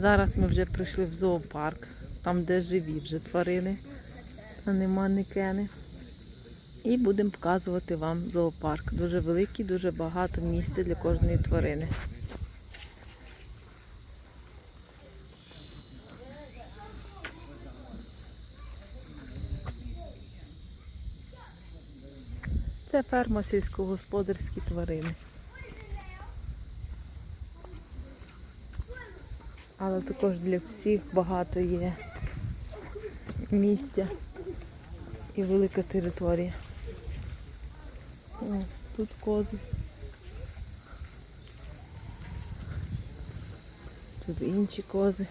Зараз ми вже прийшли в зоопарк, там де живі вже тварини, а нема никени. І будемо показувати вам зоопарк. Дуже великий, дуже багато місця для кожної тварини. Це ферма сільськогосподарські тварини. Але також для всіх багато є місця і велика територія. О, тут кози. Тут інші кози.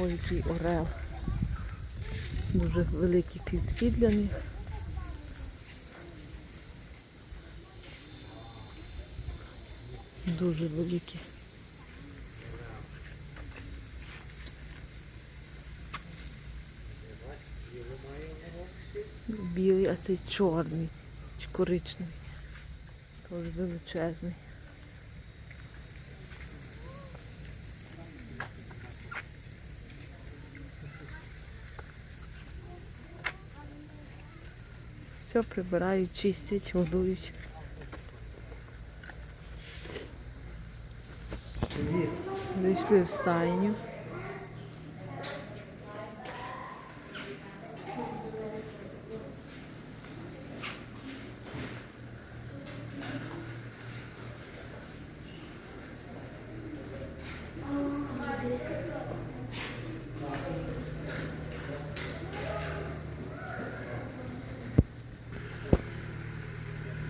Ой, який орел. Дуже великий підхід для них. Дуже великі. Білий, а цей чорний чи коричневий. Тоже величезний. Все прибирають, чистять, годують. Зайшли в стайню.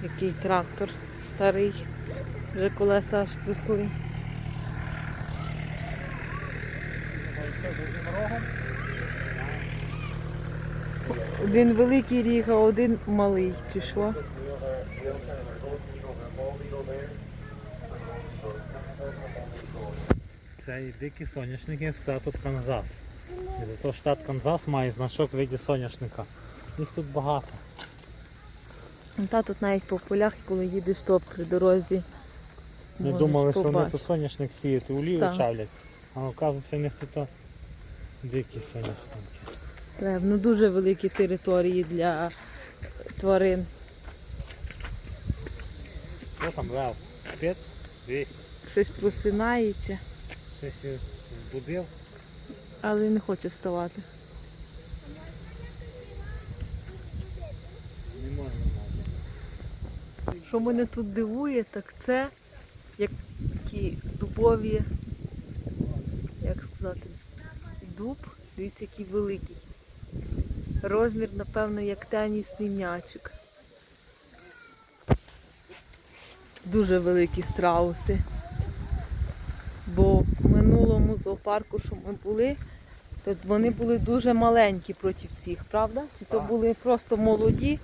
Який трактор старий, вже колеса аж прикурі. Один великий ріг, а один малий. Чи що? Це і дикі соняшники з штату Канзас. І зато штат Канзас має значок в виді соняшника. Їх тут багато. Та тут навіть по полях, коли їдеш то при дорозі. Ми думали, що вони тут соняшник сіють, і олію чавлять. А оказується, в них тут дикі соняшники. Ну дуже великі території для тварин. Що там лев? П'ять? Двісті. Щось просинається, Щось збудив. але не хоче вставати. Що мене тут дивує, так це як такі дубові, як сказати, дуб, дивіться, який великий. Розмір, напевно, як тенісний м'ячик. Дуже великі страуси. Бо в минулому зоопарку, що ми були, то вони були дуже маленькі проти всіх, правда? Чи то були просто молоді,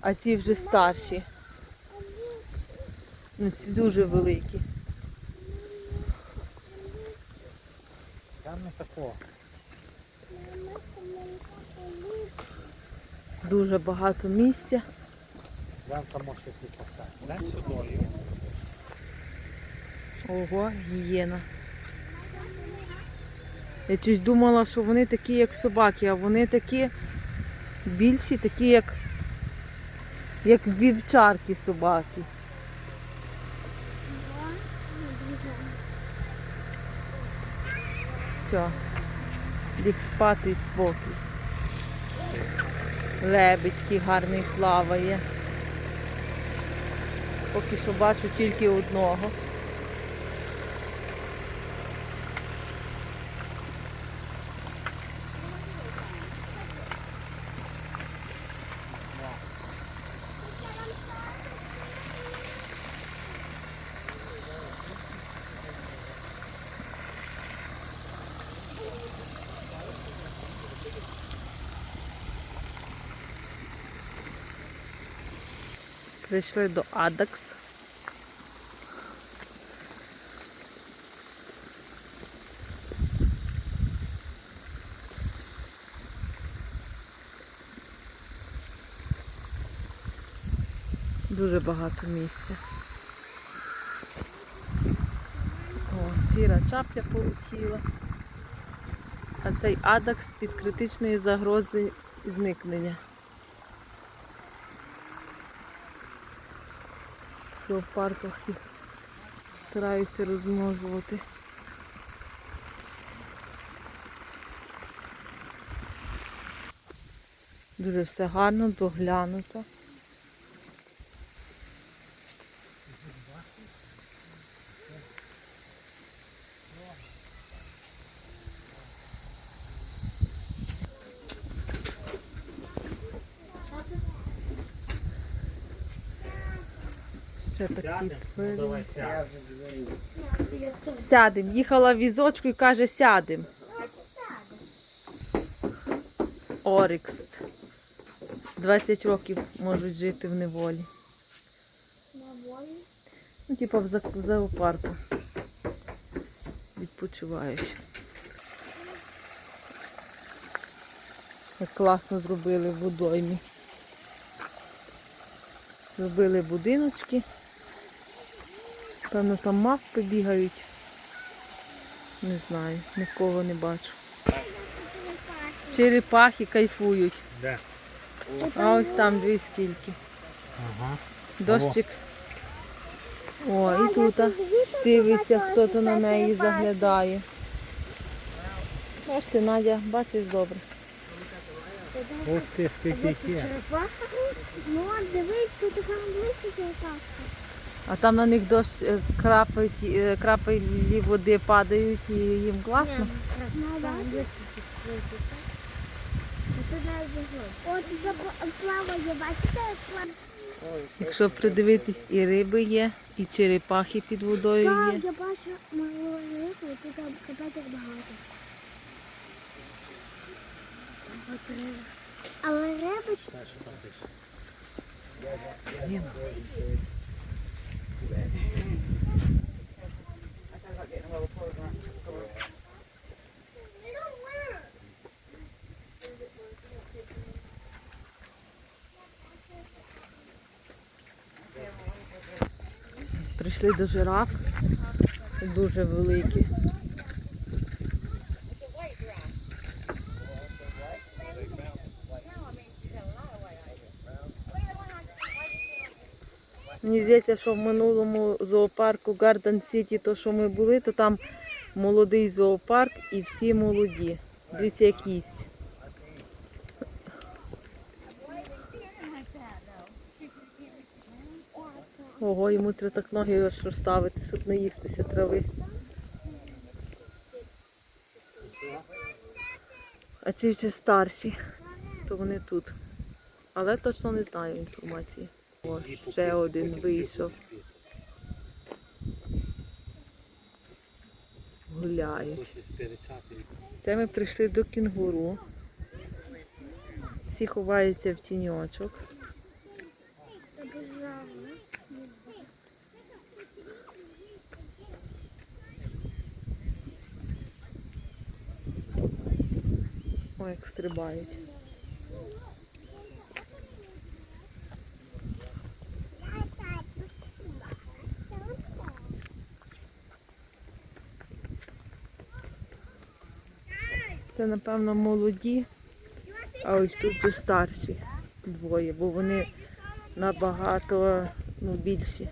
а ці вже старші. Ну, ці дуже великі. Там не такого. Дуже багато місця. Ого, гієна. Я щось думала, що вони такі, як собаки, а вони такі більші, такі, як, як вівчарки собаки. Все. Ліг спати і спокій. Лебедький гарний плаває. Поки що бачу тільки одного. Прийшли до Адакс. Дуже багато місця. О, сіра чапля полетіла. А цей адакс під критичною загрозою зникнення. В парках їх стараються розмножувати. Дуже все гарно, доглянуто. Ще такі сядемо. Сядем. Їхала в візочку і каже, сядем. Орикс. 20 років можуть жити в неволі. Ну, типа в в зоопарку. Відпочивають. Як класно зробили в водоймі. Зробили будиночки. Певно, там мавпи бігають. Не знаю, нікого не бачу. Черепахи кайфують. Де? А ось там дві скільки. Ага. Дощик. О, і тут дивиться, хто то на неї заглядає. Бачите, Надя, бачиш добре. Ух ти, скільки є. Черепаха? Ну, дивись, тут саме ближче черепашка. А там на них дощ е, крапають, е, крапелі води падають і їм класно. Ну? От плаває, бачите, як плаває? Якщо придивитись, і риби є, і черепахи під водою є. Так, я бачу малу рибу, і тут там капець як багато. От риба. Але риби Прийшли до жираф. Дуже великі. Мені здається, що в минулому зоопарку Garden City, то що ми були, то там молодий зоопарк і всі молоді. Дивіться, як їсть. Ого, йому треба так ноги розставити, щоб не їстися трави. А ці вже старші, то вони тут. Але точно не знаю інформації. О, ще один вийшов. Гуляє. Це ми прийшли до кінгуру. Всі ховаються в тіньочок. Ой, як стрибають. Це, напевно, молоді, а ось тут вже старші двоє, бо вони набагато ну, більші.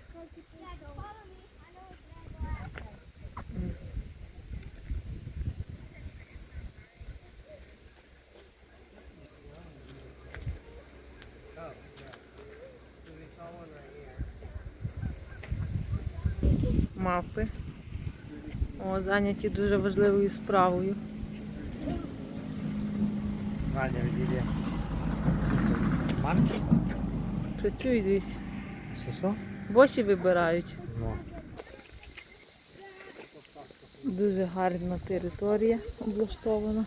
Мавпи. О, зайняті дуже важливою справою. Надя, відійде. Мамки? Працюють десь. Що що? Боші вибирають. Ну. Дуже гарна територія облаштована.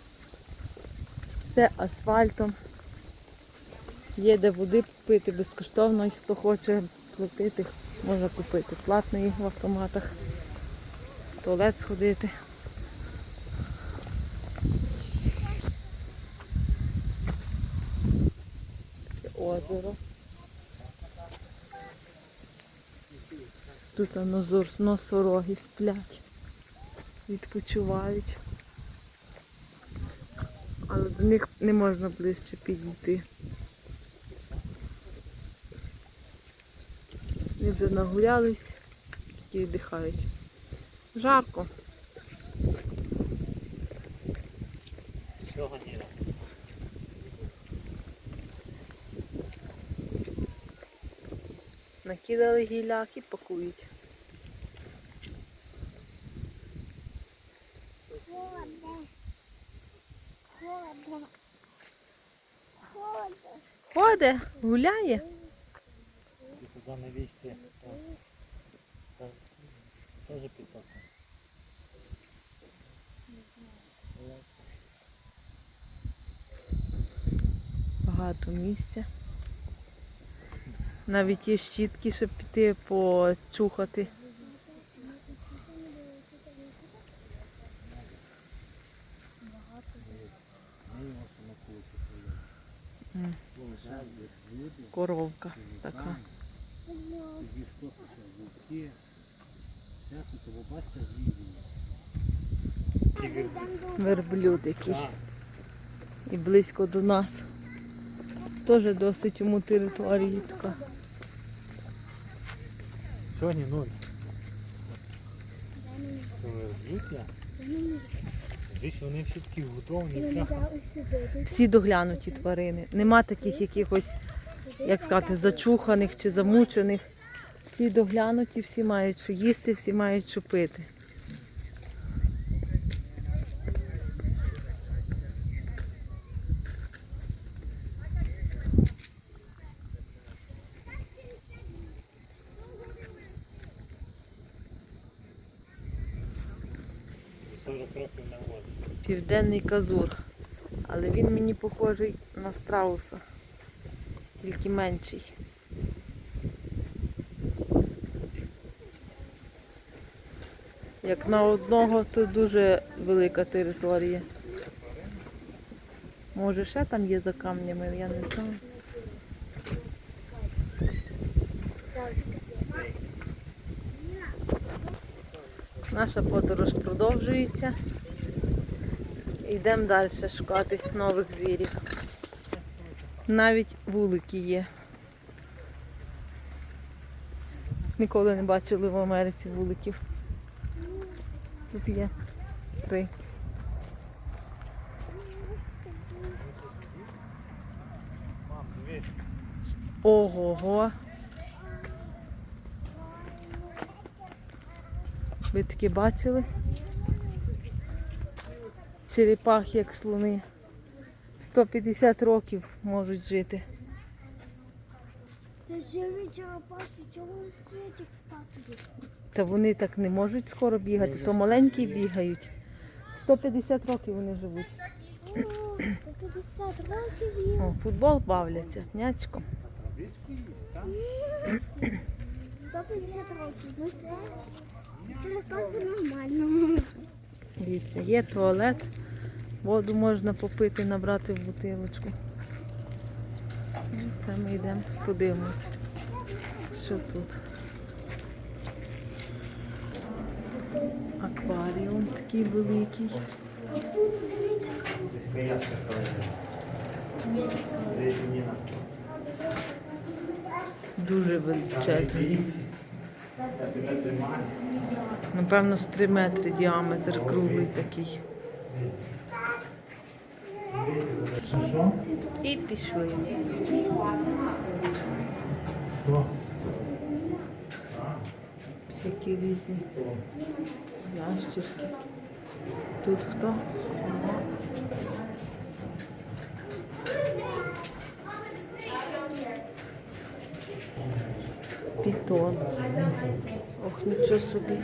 Все асфальтом. Є де води пити безкоштовно, і хто хоче платити, може купити. Платно їх в автоматах. Туалет сходити. Озеро. Тут носороги сплять, відпочивають. Але до них не можна ближче підійти. Вони вже нагулялись і віддихають. Жарко. Накидали гіляк і пакують. Холодно. Холодно. Холодно. Ходить, гуляє. І туди. Там теж підтока. Багато місця. Навіть є щітки, щоб піти почухати. Коровка така. Верблюд. Так. І близько до нас. Теж досить йому території така. Сьогодні нуль. Десь вони всі такі готовні. Всі доглянуті тварини. Нема таких якихось, як сказати, зачуханих чи замучених. Всі доглянуті, всі мають що їсти, всі мають що пити. 40 років на воді. Південний казур. Але він мені похожий на страуса. Тільки менший. Як на одного, то дуже велика територія. Може ще там є за камнями, я не знаю. Наша подорож продовжується. Йдемо далі шукати нових звірів. Навіть вулики є. Ніколи не бачили в Америці вуликів. Тут є три. Ого-го. Ви такі бачили? Черепах як слони. 150 років можуть жити. Це живі чого вони стоять статуї? Та вони так не можуть скоро бігати, то маленькі бігають. 150 років вони живуть. О, це 50 років є. О, футбол бавляться, м'ячком. 150 років. Ну це черепахи Дивіться, є туалет, воду можна попити, набрати в бутилочку. Це ми йдемо, подивимося, що тут. Акваріум такий великий. Дуже величезний. Дивись. Я тебе тримаю. Напевно, з 3 метри діаметр круглий такий. І пішли. Всякі різні ящерки. Тут хто? Пітон. Ох, нічого собі.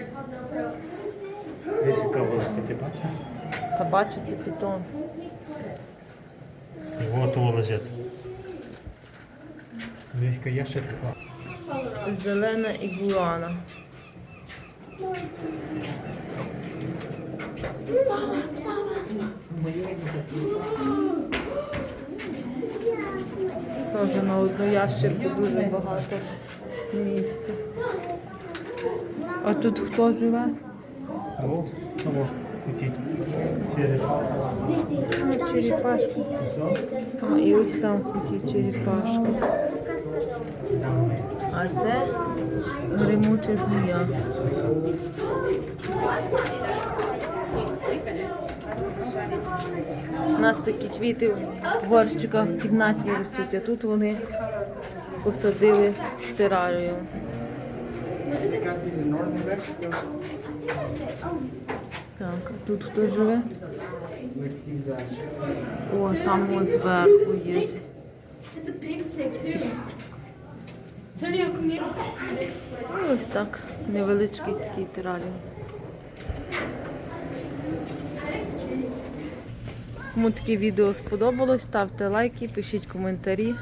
Ти бачиш? Та бачу, це пітон. Вот того лежить. Десь каяшка. Зелена ігуана. Теж на одну ящерку дуже багато місця. А тут хто живе? О, хотіть? Черепашки. А, і ось там такі черепашки. А це гримуча змія. У нас такі квіти в горщиках кімнатні ростуть, а тут вони посадили в терарію. Так, а тут хто живе? О, там ось зверху є. Ось так, невеличкий такий тераріум. Кому таке відео сподобалось, ставте лайки, пишіть коментарі.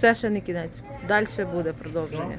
Це ще не кінець. Далі буде продовження.